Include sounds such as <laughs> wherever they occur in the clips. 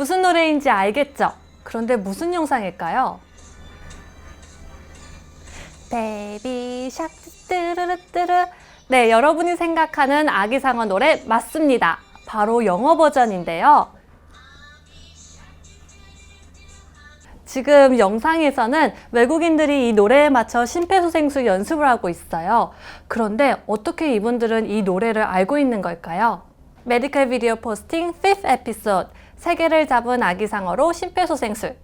무슨 노래인지 알겠죠? 그런데 무슨 영상일까요? 베이비 샥 뚜르르뚜르 네, 여러분이 생각하는 아기상어 노래 맞습니다. 바로 영어 버전인데요. 지금 영상에서는 외국인들이 이 노래에 맞춰 심폐소생술 연습을 하고 있어요. 그런데 어떻게 이분들은 이 노래를 알고 있는 걸까요? 메디컬 비디오 포스팅 5th 에피소드 세계를 잡은 아기상어로 심폐소생술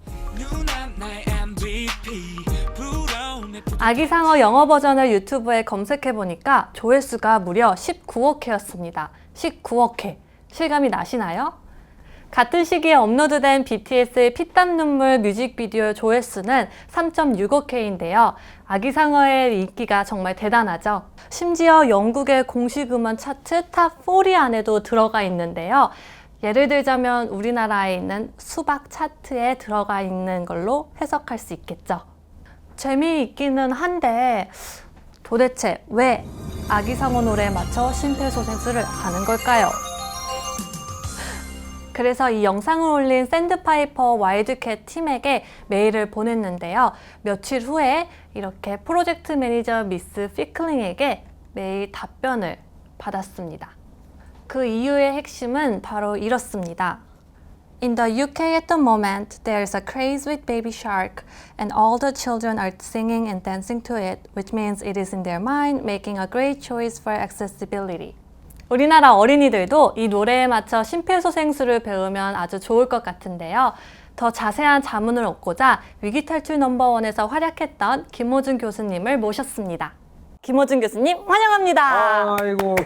아기상어 영어 버전을 유튜브에 검색해 보니까 조회수가 무려 19억 회였습니다. 19억 회. 실감이 나시나요? 같은 시기에 업로드된 BTS의 피땀 눈물 뮤직비디오 조회수는 3.6억 회인데요. 아기상어의 인기가 정말 대단하죠. 심지어 영국의 공식 음원 차트 탑 40 안에도 들어가 있는데요. 예를 들자면 우리나라에 있는 수박 차트에 들어가 있는 걸로 해석할 수 있겠죠. 재미있기는 한데 도대체 왜 아기상어 노래에 맞춰 심폐소생술을 하는 걸까요? 그래서 이 영상을 올린 샌드파이퍼 와일드캣 팀에게 메일을 보냈는데요. 며칠 후에 이렇게 프로젝트 매니저 미스 피클링에게 메일 답변을 받았습니다. 그 이유의 핵심은 바로 이렇습니다. In the UK at the moment, there's a craze with Baby Shark, and all the children are singing and dancing to it, which means it is in their mind, making a great choice for accessibility. 우리나라 어린이들도 이 노래에 맞춰 심폐소생술을 배우면 아주 좋을 것 같은데요. 더 자세한 자문을 얻고자 위기탈출 넘버원에서 활약했던 김호준 교수님을 모셨습니다. 김호준 교수님, 환영합니다. 아이고.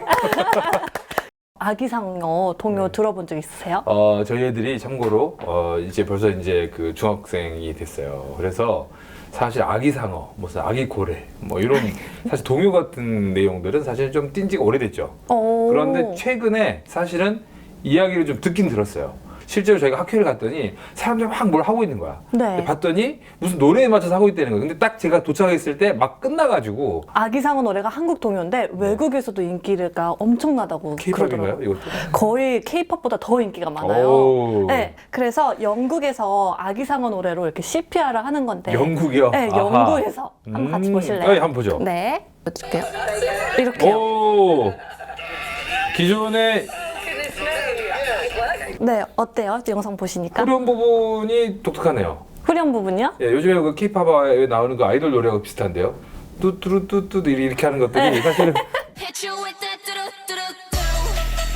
아기상어 동요 들어본 적 있으세요? 어, 저희 애들이 참고로, 어, 이제 벌써 이제 그 중학생이 됐어요. 그래서 사실 아기상어, 무슨 아기고래, 뭐 이런 <laughs> 사실 동요 같은 내용들은 사실 좀 띈 지가 오래됐죠. 오. 그런데 최근에 사실은 이야기를 좀 듣긴 들었어요. 실제로 저희가 학교를 갔더니 사람들이 막 뭘 하고 있는 거야. 네. 봤더니 무슨 노래에 맞춰서 하고 있다는 거예요. 근데 딱 제가 도착했을 때 막 끝나가지고 아기상어 노래가 한국 동요인데 외국에서도 인기가 엄청나다고 케이팝인가요? 그러더라고요. 이것도? 거의 케이팝보다 더 인기가 많아요. 오. 네, 그래서 영국에서 아기상어 노래로 이렇게 CPR을 하는 건데. 영국이요? 네, 아하. 영국에서 한번 같이 음. 보실래요? 네, 한번 보죠. 네, 보여줄게요. 이렇게요. 오 기존의 네, 어때요? 영상 보시니까? 후렴 부분이 독특하네요. 후렴 부분이요? 예, 요즘에 그 케이팝에 나오는 그 아이돌 노래하고 비슷한데요. 뚜뚜루뚜뚜 이렇게 하는 것들이 네. 사실은. <laughs>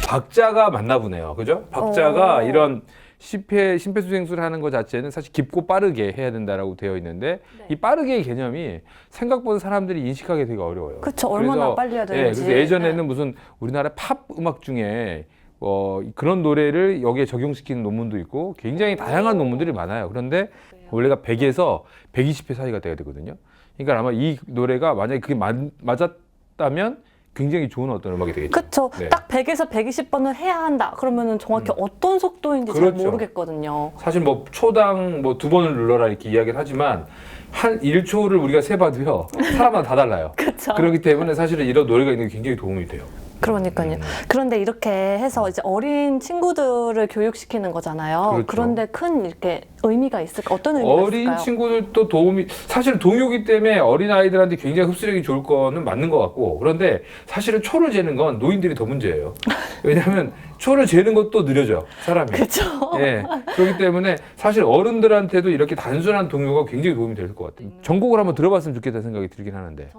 박자가 맞나 보네요. 그죠? 박자가 오. 이런 심폐 심폐소생술 하는 것 자체는 사실 깊고 빠르게 해야 된다라고 되어 있는데 네. 이 빠르게의 개념이 생각보다 사람들이 인식하기 되게 어려워요. 그쵸, 얼마나 빨리 해야 예, 되는지. 그래서 예전에는 네. 무슨 우리나라 팝 음악 중에 어, 그런 노래를 여기에 적용시키는 논문도 있고 굉장히 다양한 논문들이 많아요. 그런데 원래가 100에서 120회 사이가 돼야 되거든요. 그러니까 아마 이 노래가 만약에 그게 맞, 맞았다면 굉장히 좋은 어떤 음악이 되겠죠. 그쵸. 네. 딱 100에서 120번을 해야 한다. 그러면은 정확히 어떤 속도인지 잘 그렇죠. 모르겠거든요. 사실 뭐 초당 뭐 두 번을 눌러라 이렇게 이야기를 하지만 한 1초를 우리가 세봐도요 사람마다 다 달라요. <laughs> 그쵸. 그렇기 때문에 사실은 이런 노래가 있는 게 굉장히 도움이 돼요. 그러니까요. 음. 그런데 이렇게 해서 이제 어린 친구들을 교육시키는 거잖아요. 그렇죠. 그런데큰 이렇게 의미가 있을까? 어떤 의미가 어린 있을까요? 친구들도 도움이 사실 동요기 때문에 어린 아이들한테 굉장히 흡수력이 좋을 거는 맞는 것 같고 그런데 사실은 초를 재는 건 노인들이 더 문제예요. <laughs> 왜냐하면 초를 재는 것도 느려져 사람이. 그렇죠. 예. 그렇기 때문에 사실 어른들한테도 이렇게 단순한 동요가 굉장히 도움이 될 것 같아요. 전곡을 한번 들어봤으면 좋겠다는 생각이 들긴 하는데.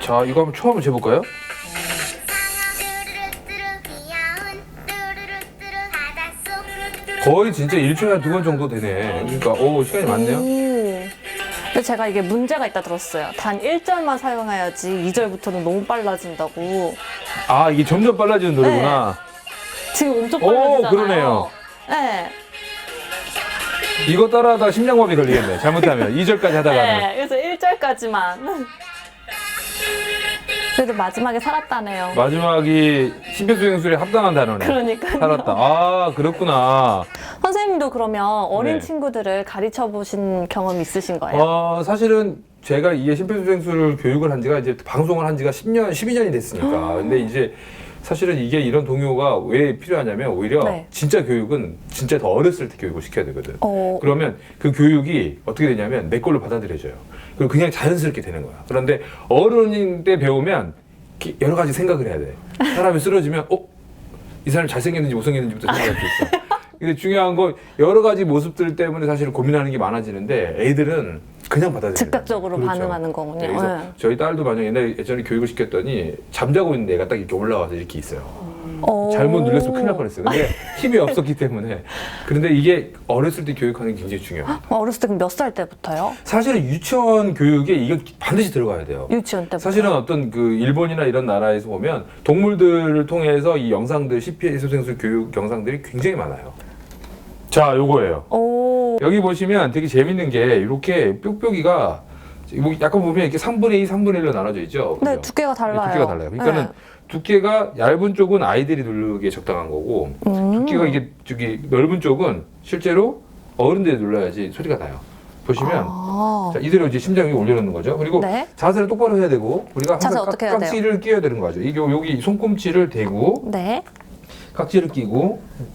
자, 이거 한번 초 한번 재볼까요? 거의 진짜 일주일에 한 두 번 정도 되네. 그러니까 오 시간이 많네요. 음. 근데 제가 이게 문제가 있다 들었어요. 단 1절만 사용해야지 2절부터는 너무 빨라진다고. 아 이게 점점 빨라지는 노래구나. 지금 엄청 오, 빨라지잖아요. 그러네요. 네. 이거 따라하다가 심장마비 걸리겠네. 잘못하면 2절까지 하다가는. 네. 그래서 1절까지만. 그래도 마지막에 살았다네요. 마지막이 심폐소생술에 합당한 단어네. 그러니까요. 살았다. 아 그렇구나. 선생님도 그러면 어린 네. 친구들을 가르쳐 보신 경험 있으신 거예요? 어 사실은 제가 이게 심폐소생술 교육을 한 지가 이제 방송을 한 지가 10년, 12년이 됐으니까. 근데 이제 사실은 이게 이런 동요가 왜 필요하냐면 오히려 네. 진짜 교육은 진짜 더 어렸을 때 교육을 시켜야 되거든. 어, 그러면 그 교육이 어떻게 되냐면 내 걸로 받아들여져요. 그리고 그냥 자연스럽게 되는 거야. 그런데 어른인 때 배우면 기- 여러 가지 생각을 해야 돼. 사람이 쓰러지면 어? 이 사람이 잘생겼는지 못생겼는지부터 생각할 수 있어. 근데 중요한 건 여러 가지 모습들 때문에 사실 고민하는 게 많아지는데 애들은 그냥 받아들여요. 즉각적으로 그렇죠. 반응하는 거군요. 네, 그래서 네. 저희 딸도 만약 옛날에 예전에 교육을 시켰더니 잠자고 있는 애가 딱 이렇게 올라와서 이렇게 있어요. 어. 잘못 눌렸으면 큰일 날 뻔했어요. 근데 힘이 없었기 때문에. 그런데 이게 어렸을 때 교육하는 게 굉장히 중요해요. 어, 어렸을 때 몇 살 때부터요? 사실은 유치원 교육에 이거 반드시 들어가야 돼요. 유치원 때부터. 사실은 어떤 그 일본이나 이런 나라에서 보면 동물들을 통해서 이 영상들 CPA 소생술 교육 영상들이 굉장히 많아요. 자, 요거예요. 오. 여기 보시면 되게 재밌는 게 이렇게 뾱뾱이가 뭐 약간 보면 이렇게 3분의 2, 3분의 1로 나눠져 있죠. 네, 그죠? 두께가 달라요. 네, 두께가 달라요. 그러니까는 네. 두께가 얇은 쪽은 아이들이 누르기에 적당한 거고 음. 두께가 이게 저기 넓은 쪽은 실제로 어른들이 눌러야지 소리가 나요. 보시면 아. 자, 이대로 이제 심장 위에 올려놓는 거죠. 그리고 네. 자세를 똑바로 해야 되고 우리가 자세 항상 어떻게 해야 깍, 돼요? 깍지를 끼워야 되는 거죠. 이게 여기 손꿈치를 대고 네. 깍지를 끼고 어,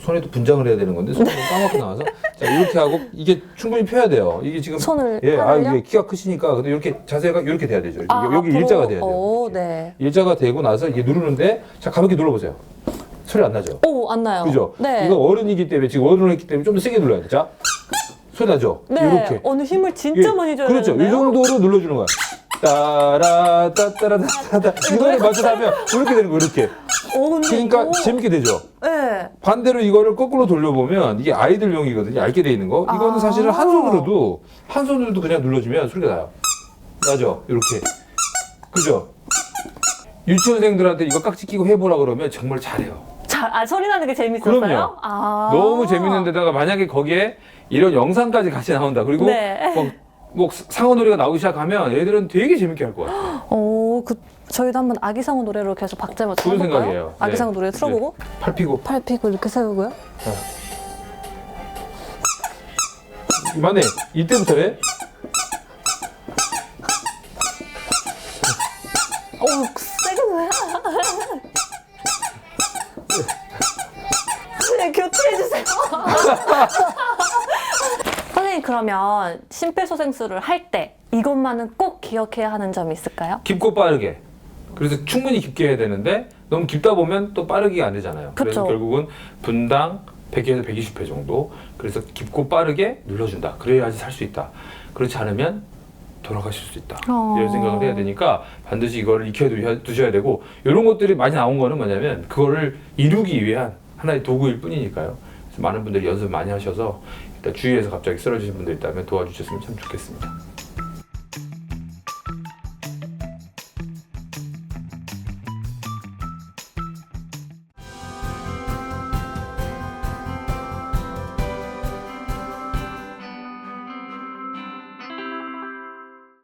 손에도 분장을 해야 되는 건데 손을 까맣게 나와서 자 이렇게 하고 이게 충분히 펴야 돼요. 이게 지금 손을 예, 아? 이게 키가 크시니까 근데 이렇게 자세가 이렇게 돼야 되죠. 아, 여기 앞으로? 일자가 돼야 돼요. 오, 이렇게. 네. 일자가 되고 나서 이게 누르는데 자 가볍게 눌러보세요. 소리 안 나죠? 오, 안 나요. 그죠? 네. 이거 어른이기 때문에 지금 어른을 했기 때문에 좀 더 세게 눌러야 돼. 자 소리 나죠? 네. 이렇게. 오늘 힘을 진짜 예, 많이 줘야 그렇죠. 이 되는데요? 정도로 눌러주는 거야. 따라 따따라 따따 이거를 맞춰서 하면 이렇게 되는 거 이렇게. 오, 근데 그러니까 이거... 재밌게 되죠. 네. 반대로 이거를 거꾸로 돌려보면 이게 아이들용이거든요. 얇게 돼 있는 거. 이거는 아. 사실은 한 손으로도 한 손으로도 그냥 눌러주면 소리가 나요. 나죠? 이렇게. 그죠? 유치원생들한테 이거 깍지 끼고 해보라 그러면 정말 잘해요. 자, 아, 소리 나는 게 재밌었어요? 그럼요. 아. 너무 재밌는데다가 만약에 거기에 이런 영상까지 같이 나온다. 그리고 네. 뭐, 뭐 상어놀이가 나오기 시작하면 애들은 되게 재밌게 할 것 같아요. 오, 그 저희도 한번 아기상어 노래로 계속 박자 맞춰 좋은 볼까요? 생각이에요. 아기상어 네. 노래 틀어보고 팔 피고. 팔 펴고 이렇게 세우고요. 이만해. 이때부터 해. 오, 세게 왜? 선생님 교체해 주세요. 선생님 그러면 심폐소생술을 할 때 이것만은 꼭 기억해야 하는 점이 있을까요? 깊고 빠르게. 그래서 충분히 깊게 해야 되는데 너무 깊다 보면 또 빠르게 안 되잖아요. 그래서 그쵸. 결국은 분당 100에서 120회 정도. 그래서 깊고 빠르게 눌러준다. 그래야지 살 수 있다. 그렇지 않으면 돌아가실 수 있다. 어. 이런 생각을 해야 되니까 반드시 이거를 익혀 두셔야 되고 이런 것들이 많이 나온 거는 뭐냐면 그거를 이루기 위한 하나의 도구일 뿐이니까요. 많은 분들이 연습 많이 하셔서 일단 주위에서 갑자기 쓰러지신 분들 있다면 도와주셨으면 참 좋겠습니다.